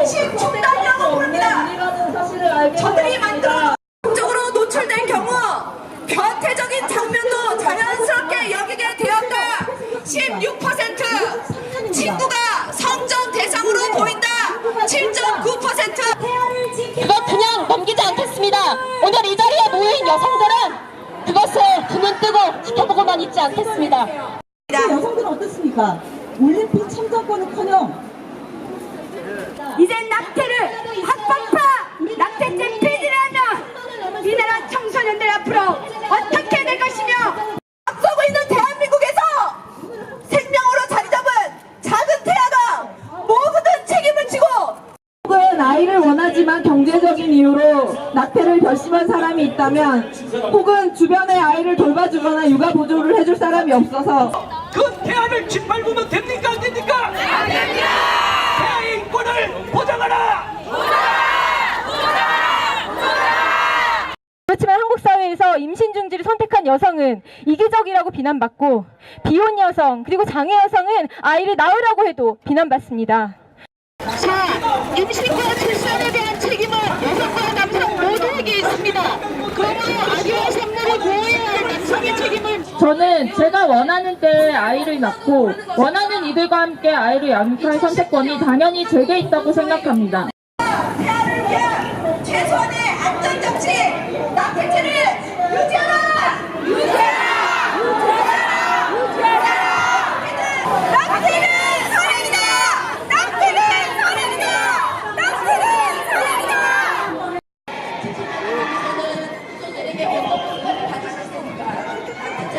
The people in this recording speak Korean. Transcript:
중단이라고 부릅니다. 저들이 만들어 적으로 노출된 경우 변태적인 장면도 자연스럽게 여기게 되었다. 16% 친구가 성적 대상으로 보인다. 7.9% 그것 그냥 넘기지 않겠습니다. 오늘 이 자리에 모인 여성들은 그것을 눈은 뜨고 지켜보고만 있지 않겠습니다. 여성들은 어떻습니까? 올림픽 참가권은커녕 이제 낙태를 합법화 낙태죄 폐지라면 이 나라 청소년들 앞으로 어떻게 될 것이며 앞서고 있는 대한민국에서 생명으로 자리 잡은 작은 태아가 모든 책임을 지고 혹은 아이를 원하지만 경제적인 이유로 낙태를 결심한 사람이 있다면 혹은 주변에 아이를 돌봐주거나 육아 보조를 해줄 사람이 없어서 그 태아를 짓밟으면 됩니까 안 됩니까? 안 됩니다. 태아의 인권을 보장하라. 그렇지만 한국 사회에서 임신 중지를 선택한 여성은 이기적이라고 비난받고 비혼 여성 그리고 장애 여성은 아이를 낳으라고 해도 비난받습니다. 자, 임신과 출산에 대한 책임은 여성과 남성 모두에게 있습니다. 그러므로 아기와 생물을 보호해야 할 남성의 책임을 저는 제가 원하는 때에 아이를 낳고 원하는 이들과 함께 아이를 양육할 선택권이 당연히 제게 있다고 생각합니다. 여러분은 손에게 어떤 평가를 받으실 테니까.